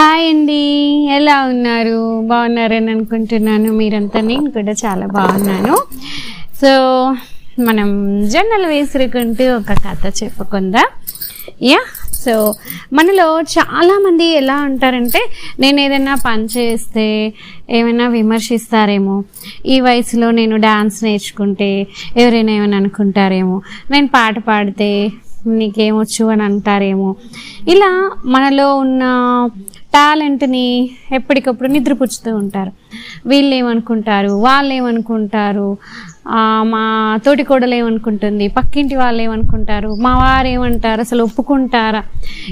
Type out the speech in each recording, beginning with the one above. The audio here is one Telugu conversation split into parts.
హాయ్ అండి. ఎలా ఉన్నారు? బాగున్నారని అనుకుంటున్నాను. మీరంతా నేను కూడా చాలా బాగున్నాను. సో మనం జొన్నలు వేసుకుంటూ ఒక కథ చెప్పుకుందా. యా సో మనలో చాలామంది ఎలా ఉంటారంటే నేను ఏదైనా పని చేస్తే ఏమైనా విమర్శిస్తారేమో. ఈ వయసులో నేను డాన్స్ నేర్చుకుంటే ఎవరైనా ఏమైనా అనుకుంటారేమో. నేను పాట పాడితే నీకేమొచ్చు అని అంటారేమో. ఇలా మనలో ఉన్న టాలెంట్ని ఎప్పటికప్పుడు నిద్రపుచ్చుతూ ఉంటారు. వీళ్ళు ఏమనుకుంటారు వాళ్ళు ఏమనుకుంటారు మా తోటి కోడలు ఏమనుకుంటుంది పక్కింటి వాళ్ళు ఏమనుకుంటారు మా వారు ఏమంటారు అసలు ఒప్పుకుంటారా?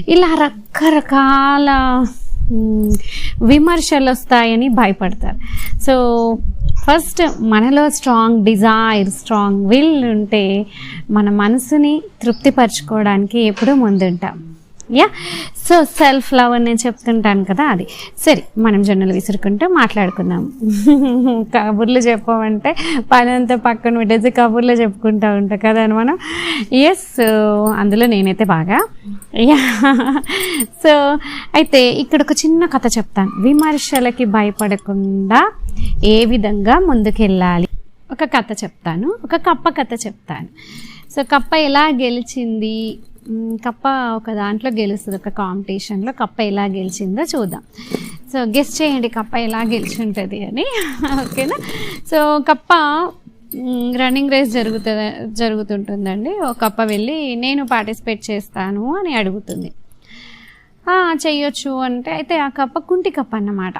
ఇలా రకరకాల విమర్శలు వస్తాయని భయపడతారు. సో ఫస్ట్ మనలో స్ట్రాంగ్ డిజైర్ స్ట్రాంగ్ విల్ ఉంటే మన మనసుని తృప్తిపరచుకోవడానికి ఎప్పుడూ ముందుంటాం. యా సో సెల్ఫ్ లవ్ అని నేను చెప్తుంటాను కదా అది. సరే మనం జొన్నలు విసురుకుంటూ మాట్లాడుకుందాం. కబుర్లు చెప్పమంటే పని అంతా పక్కన పెట్టేసి కబుర్లు చెప్పుకుంటూ ఉంటాం కదా అని మనం. ఎస్ అందులో నేనైతే బాగా. యా సో అయితే ఇక్కడ ఒక చిన్న కథ చెప్తాను. విమర్శలకి భయపడకుండా ఏ విధంగా ముందుకెళ్ళాలి? ఒక కథ చెప్తాను. ఒక కప్ప కథ చెప్తాను. సో కప్ప ఎలా గెలిచింది? కప్ప ఒక దాంట్లో గెలుస్తుంది. ఒక కాంపిటీషన్లో కప్ప ఎలా గెలిచిందో చూద్దాం. సో గెస్ట్ చేయండి కప్ప ఎలా గెలిచి ఉంటుంది అని ఓకేనా సో కప్ప రన్నింగ్ రేస్ జరుగుతుంది జరుగుతుంటుందండి. ఒక కప్ప వెళ్ళి నేను పార్టిసిపేట్ చేస్తాను అని అడుగుతుంది. చెయ్యొచ్చు అంటే అయితే ఆ కప్ప కుంటి కప్ప అన్నమాట.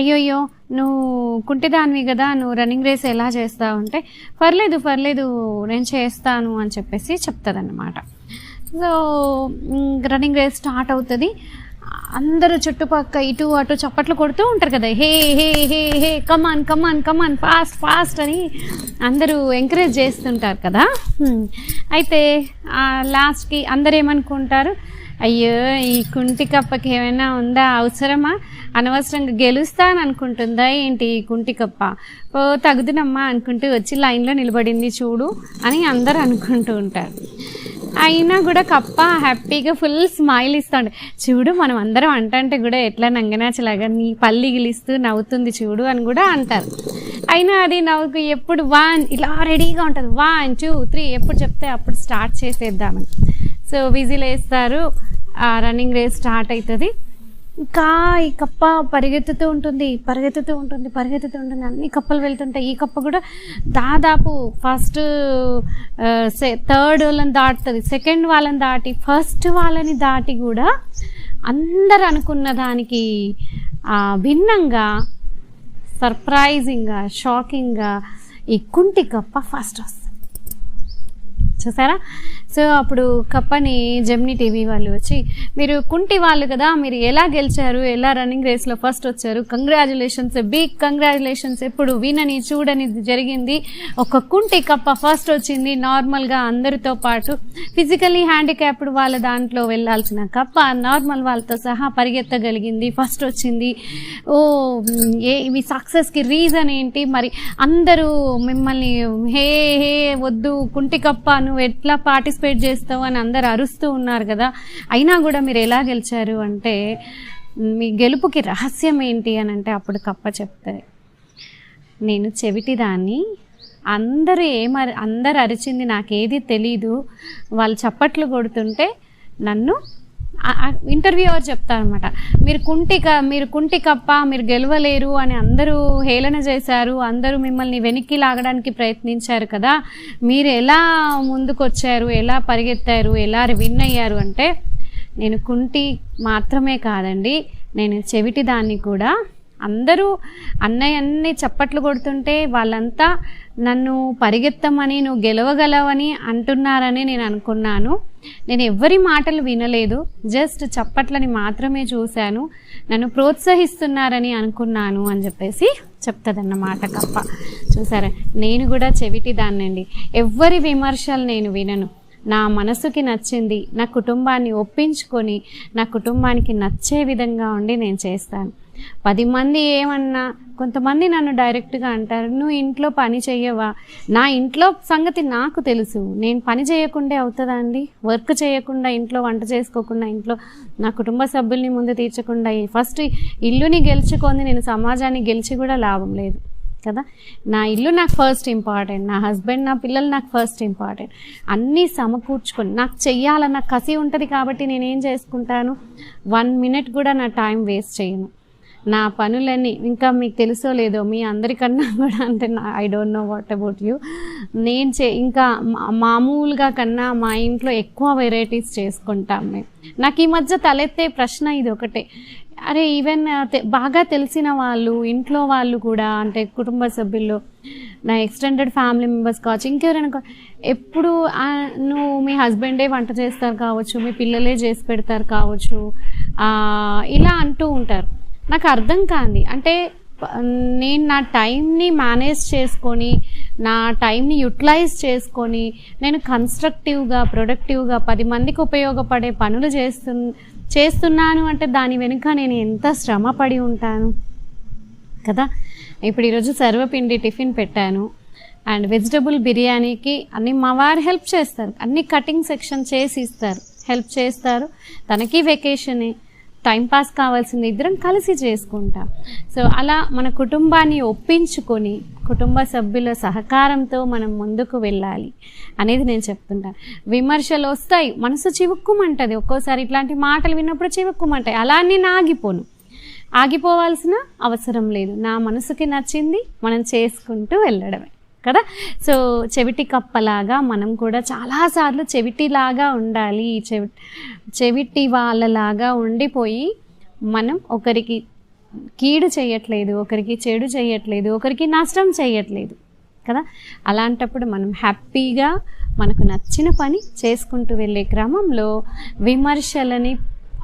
అయ్యోయ్యో నువ్వు కుంటిదానివి కదా నువ్వు రన్నింగ్ రేస్ ఎలా చేస్తావు? అంటే పర్లేదు పర్లేదు నేను చేస్తాను అని చెప్పేసి చెప్తుంది సో రన్నింగ్ రేస్ స్టార్ట్ అవుతుంది. అందరూ చుట్టుపక్క ఇటు అటు చప్పట్లు కొడుతూ ఉంటారు కదా. Hey hey hey hey come on come on come on fast fast అని అందరూ ఎంకరేజ్ చేస్తుంటారు కదా. Hmm. అయితే లాస్ట్కి అందరు ఏమనుకుంటారు? అయ్యో ఈ కుంటి కప్పకి ఏమైనా ఉందా? అవసరమా? అనవసరంగా గెలుస్తాను అనుకుంటుందా? ఏంటి ఈ కుంటి కప్ప? ఓ తగుదునమ్మా అనుకుంటూ వచ్చి లైన్లో నిలబడింది చూడు అని అందరు అనుకుంటూ ఉంటారు. అయినా కూడా కప్ప హ్యాపీగా ఫుల్ స్మైల్ ఇస్తాడు. చూడు మనం అందరం అంటంటే కూడా ఎట్లా నంగనాచలాగా నీ పల్లి గిలిస్తూ నవ్వుతుంది చూడు అని కూడా అంటారు. అయినా అది నవ్వుకు ఎప్పుడు వన్ ఇలా రెడీగా ఉంటుంది. వన్ టూ త్రీ ఎప్పుడు చెప్తే అప్పుడు స్టార్ట్ చేసేద్దామని. సో విజిల్ వేస్తారు. ఆ రన్నింగ్ రేస్ స్టార్ట్ అవుతుంది. ఇంకా ఈ కప్ప పరిగెత్తుతూ ఉంటుంది పరిగెత్తుతూ ఉంటుంది పరిగెత్తుతూ ఉంటుంది. అన్ని కప్పలు వెళ్తుంటాయి. ఈ కప్ప కూడా దాదాపు ఫస్ట్ థర్డ్ వాళ్ళని దాటుతుంది. సెకండ్ వాళ్ళని దాటి ఫస్ట్ వాళ్ళని దాటి కూడా అందరు అనుకున్న దానికి భిన్నంగా సర్ప్రైజింగ్గా షాకింగ్గా ఈ కుంటి కప్ప ఫస్ట్ వస్తుంది. చూసారా? సో అప్పుడు కప్పని జెమినీ టీవీ వాళ్ళు వచ్చి మీరు కుంటి వాళ్ళు కదా మీరు ఎలా గెలిచారు ఎలా రన్నింగ్ రేస్లో ఫస్ట్ వచ్చారు కంగ్రాచులేషన్స్ బిగ్ కంగ్రాచులేషన్స్ ఎప్పుడు వినని చూడని జరిగింది. ఒక కుంటి కప్ప ఫస్ట్ వచ్చింది నార్మల్గా అందరితో పాటు. ఫిజికల్లీ హ్యాండిక్యాప్డ్ వాళ్ళ దాంట్లో వెళ్ళాల్సిన కప్ప నార్మల్ వాళ్ళతో సహా పరిగెత్తగలిగింది ఫస్ట్ వచ్చింది. ఓ ఏ మీ సక్సెస్కి రీజన్ ఏంటి? మరి అందరూ మిమ్మల్ని హే హే వద్దు కుంటి కప్ప నువ్వు ఎట్లా పార్టిసిపేట్ చేస్తావు అని అందరు అరుస్తూ ఉన్నారు కదా. అయినా కూడా మీరు ఎలా గెలిచారు అంటే మీ గెలుపుకి రహస్యం ఏంటి అని అంటే అప్పుడు కప్ప చెప్తారు. నేను చెవిటిదాన్ని అందరూ ఏమరి అందరు అరిచింది నాకేది తెలీదు. వాళ్ళు చప్పట్లు కొడుతుంటే నన్ను ఇంటర్వ్యూవర్ చెప్తారనమాట మీరు కుంటి క మీరు కుంటి కప్ప మీరు గెలవలేరు అని అందరూ హేళన చేశారు. అందరూ మిమ్మల్ని వెనక్కి లాగడానికి ప్రయత్నించారు కదా. మీరు ఎలా ముందుకొచ్చారు? ఎలా పరిగెత్తారు? ఎలా విన్ అయ్యారు అంటే నేను కుంటి మాత్రమే కాదండి నేను చెవిటి దాన్ని కూడా అందరూ అన్నయ్య అన్ని చప్పట్లు కొడుతుంటే వాళ్ళంతా నన్ను పరిగెత్తమని నువ్వు గెలవగలవని అంటున్నారని నేను అనుకున్నాను. నేను ఎవ్వరి మాటలు వినలేదు. జస్ట్ చప్పట్లని మాత్రమే చూశాను. నన్ను ప్రోత్సహిస్తున్నారని అనుకున్నాను అని చెప్పేసి చెప్తుందన్నమాట కప్ప. చూసారా? నేను కూడా చెవిటి దాన్నండి. ఎవ్వరి విమర్శలు నేను వినను. నా మనసుకి నచ్చింది నా కుటుంబాన్ని ఒప్పించుకొని నా కుటుంబానికి నచ్చే విధంగా ఉండి నేను చేస్తాను. పది మంది ఏమన్నా కొంతమంది నన్ను డైరెక్ట్గా అంటారు నువ్వు ఇంట్లో పని చేయవా నా ఇంట్లో సంగతి నాకు తెలుసు. నేను పని చేయకుండా అవుతుందా అండి? వర్క్ చేయకుండా ఇంట్లో వంట చేసుకోకుండా ఇంట్లో నా కుటుంబ సభ్యుల్ని ముందు తీర్చకుండా ఫస్ట్ ఇల్లుని గెలుచుకొని నేను సమాజాన్ని గెలిచి కూడా లాభం లేదు కదా? నా ఇల్లు నాకు ఫస్ట్ ఇంపార్టెంట్. నా హస్బెండ్ నా పిల్లలు నాకు ఫస్ట్ ఇంపార్టెంట్. అన్నీ సమకూర్చుకొని నాకు చెయ్యాలన్న కసి ఉంటుంది కాబట్టి నేను ఏం చేసుకుంటాను? వన్ మినిట్ కూడా నా టైం వేస్ట్ చేయను. నా పనులన్నీ ఇంకా మీకు తెలుసో లేదో మీ అందరికన్నా కూడా అంటే I don't know what about you నేను చే ఇంకా మా- మామూలుగా కన్నా మా ఇంట్లో ఎక్కువ వెరైటీస్ చేసుకుంటాం మేము. నాకు ఈ మధ్య తలెత్తే ప్రశ్న ఇది ఒకటే. అరే ఈవెన్ బాగా తెలిసిన వాళ్ళు ఇంట్లో వాళ్ళు కూడా అంటే కుటుంబ సభ్యుల్లో నా ఎక్స్టెండెడ్ ఫ్యామిలీ మెంబర్స్ కావచ్చు ఇంకెవరైనా ఎప్పుడు నువ్వు మీ హస్బెండే వంట చేస్తారు కావచ్చు మీ పిల్లలే చేసి పెడతారు కావచ్చు ఇలా అంటూ ఉంటారు. నాకు అర్థం కాంది. అంటే నేను నా టైంని మేనేజ్ చేసుకొని నా టైంని యూటిలైజ్ చేసుకొని నేను కన్స్ట్రక్టివ్గా ప్రొడక్టివ్గా పది మందికి ఉపయోగపడే పనులు చేస్తు చేస్తున్నాను అంటే దాని వెనుక నేను ఎంత శ్రమ పడి ఉంటాను? కదా? ఇప్పుడు ఈరోజు సర్వపిండి టిఫిన్ పెట్టాను. అండ్ వెజిటబుల్ బిర్యానీకి అన్ని మా వారు హెల్ప్ చేస్తారు. అన్ని కటింగ్ సెక్షన్ చేసి ఇస్తారు. హెల్ప్ చేస్తారు. తనకి వెకేషనే టైంపాస్ కావాల్సింది ఇద్దరం కలిసి చేసుకుంటాం. సో అలా మన కుటుంబాన్ని ఒప్పించుకొని కుటుంబ సభ్యుల సహకారంతో మనం ముందుకు వెళ్ళాలి అనేది నేను చెప్తుంటాను విమర్శలు వస్తాయి మనసు చివుక్కుమంటుంది. ఒక్కోసారి ఇట్లాంటి మాటలు విన్నప్పుడు చివుక్కుమంటాయి. అలా నేను ఆగిపోను. ఆగిపోవాల్సిన అవసరం లేదు. నా మనసుకి నచ్చింది మనం చేసుకుంటూ వెళ్ళడమే. కదా? సో చెవిటి కప్పలాగా మనం కూడా చాలాసార్లు చెవిటిలాగా ఉండాలి. చెవి చెవిటి వాళ్ళలాగా ఉండిపోయి మనం ఒకరికి కీడు చేయట్లేదు ఒకరికి చెడు చేయట్లేదు ఒకరికి నష్టం చేయట్లేదు కదా? అలాంటప్పుడు మనం హ్యాపీగా మనకు నచ్చిన పని చేసుకుంటూ వెళ్ళే క్రమంలో విమర్శలని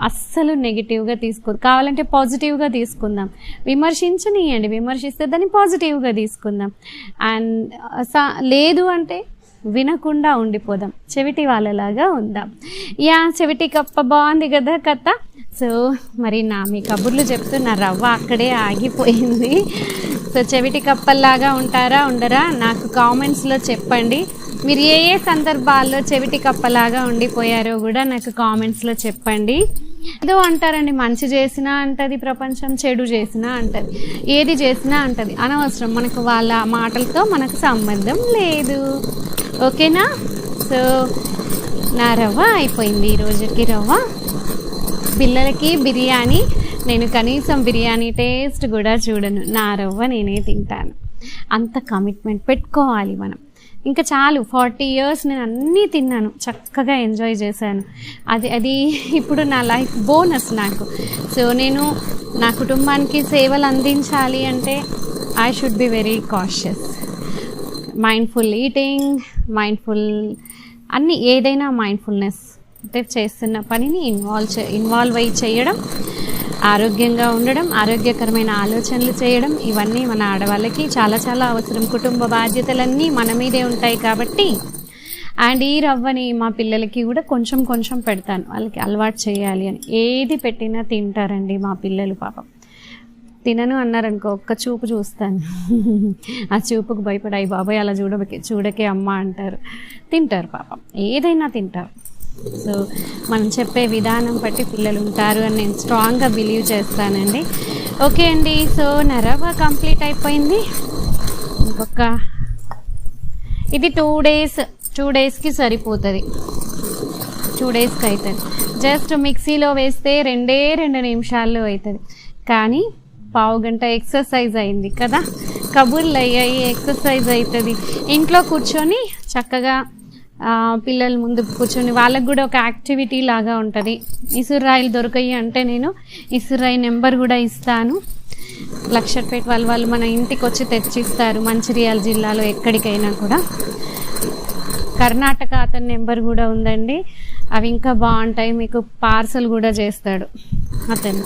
అస్సలు నెగిటివ్గా తీసుకో కావాలంటే పాజిటివ్గా తీసుకుందాం. విమర్శించనీయండి. విమర్శిస్తే దాన్ని పాజిటివ్గా తీసుకుందాం. అండ్ uh, సా- లేదు అంటే వినకుండా ఉండిపోదాం. చెవిటి వాళ్ళలాగా ఉందాం. యా చెవిటి కప్ప బాగుంది కదా కథ? సో మరి నా మీ కబుర్లు చెప్తున్న రవ్వ అక్కడే ఆగిపోయింది. సో చెవిటి కప్పల్లాగా ఉంటారా ఉండరా? నాకు కామెంట్స్లో చెప్పండి. మీరు ఏ ఏ సందర్భాల్లో చెవిటి కప్పలాగా ఉండిపోయారో కూడా నాకు కామెంట్స్లో చెప్పండి. ఏదో అంటారండి మంచి చేసినా అంటది ప్రపంచం చెడు చేసినా అంటది. ఏది చేసినా అంటది. అనవసరం మనకు వాళ్ళ మాటలతో మనకు సంబంధం లేదు. ఓకేనా? సో నా రవ్వ అయిపోయింది ఈ రోజుకి రవ్వ. పిల్లలకి బిర్యానీ నేను కనీసం బిర్యానీ టేస్ట్ కూడా చూడను. నా రవ్వ నేనే తింటాను. అంత కమిట్మెంట్ పెట్టుకోవాలి మనం. ఇంకా చాలు ఫార్టీ ఇయర్స్ నేను అన్నీ తిన్నాను చక్కగా ఎంజాయ్ చేశాను. అది అది ఇప్పుడు నా లైఫ్ బోనస్ నాకు. సో నేను నా కుటుంబానికి సేవలు అందించాలి అంటే I should be very cautious mindful eating mindful అన్ని ఏదైనా మైండ్ఫుల్నెస్ అంటే చేస్తున్న పనిని ఇన్వాల్వ్ చే ఇన్వాల్వ్ అయ్యి చేయడం ఆరోగ్యంగా ఉండడం ఆరోగ్యకరమైన ఆలోచనలు చేయడం ఇవన్నీ మన ఆడవాళ్ళకి చాలా చాలా అవసరం. కుటుంబ బాధ్యతలన్నీ మన మీదే ఉంటాయి కాబట్టి. అండ్ ఈ రవ్వని మా పిల్లలకి కూడా కొంచెం కొంచెం పెడతాను. వాళ్ళకి అలవాటు చేయాలి అని. ఏది పెట్టినా తింటారండి మా పిల్లలు పాపం. తినను అన్నారనుకో ఒక్క చూపు చూస్తాను. ఆ చూపుకు భయపడాయి బాబాయ్ అలా చూడకే చూడకే అమ్మ అంటారు. తింటారు పాపం. ఏదైనా తింటారు. సో మనం చెప్పే విధానం బట్టి పిల్లలు ఉంటారు అని నేను స్ట్రాంగ్గా బిలీవ్ చేస్తానండి. ఓకే అండి సో నరవ కంప్లీట్ అయిపోయింది. ఇంకొక ఇది టూ డేస్ టూ డేస్కి సరిపోతుంది. టూ డేస్కి అవుతుంది జస్ట్ మిక్సీలో వేస్తే రెండే రెండు నిమిషాల్లో అవుతుంది కానీ పావు గంట ఎక్సర్సైజ్ అయింది కదా. కబుర్లు అయ్యాయి ఎక్సర్సైజ్ అవుతుంది ఇంట్లో కూర్చొని చక్కగా పిల్లల ముందు కూర్చొని వాళ్ళకు కూడా ఒక యాక్టివిటీ లాగా ఉంటుంది. ఇసురాయిలు దొరకాయి అంటే నేను ఇసురాయి నెంబర్ కూడా ఇస్తాను. లక్షపేట వాళ్ళు వాళ్ళు మన ఇంటికి వచ్చి తెచ్చిస్తారు మంచిర్యాల జిల్లాలో ఎక్కడికైనా కూడా. కర్ణాటక అతని నెంబర్ కూడా ఉందండి. అవి ఇంకా బాగుంటాయి మీకు పార్సల్ కూడా చేస్తాడు అతను.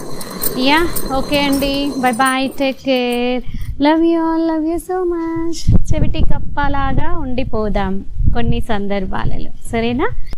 యా ఓకే అండి. Bye bye take care love you all love you so much చెవిటి కప్పలాగా ఉండిపోదాం. కొన్ని సందర్భాలలో. సరేనా?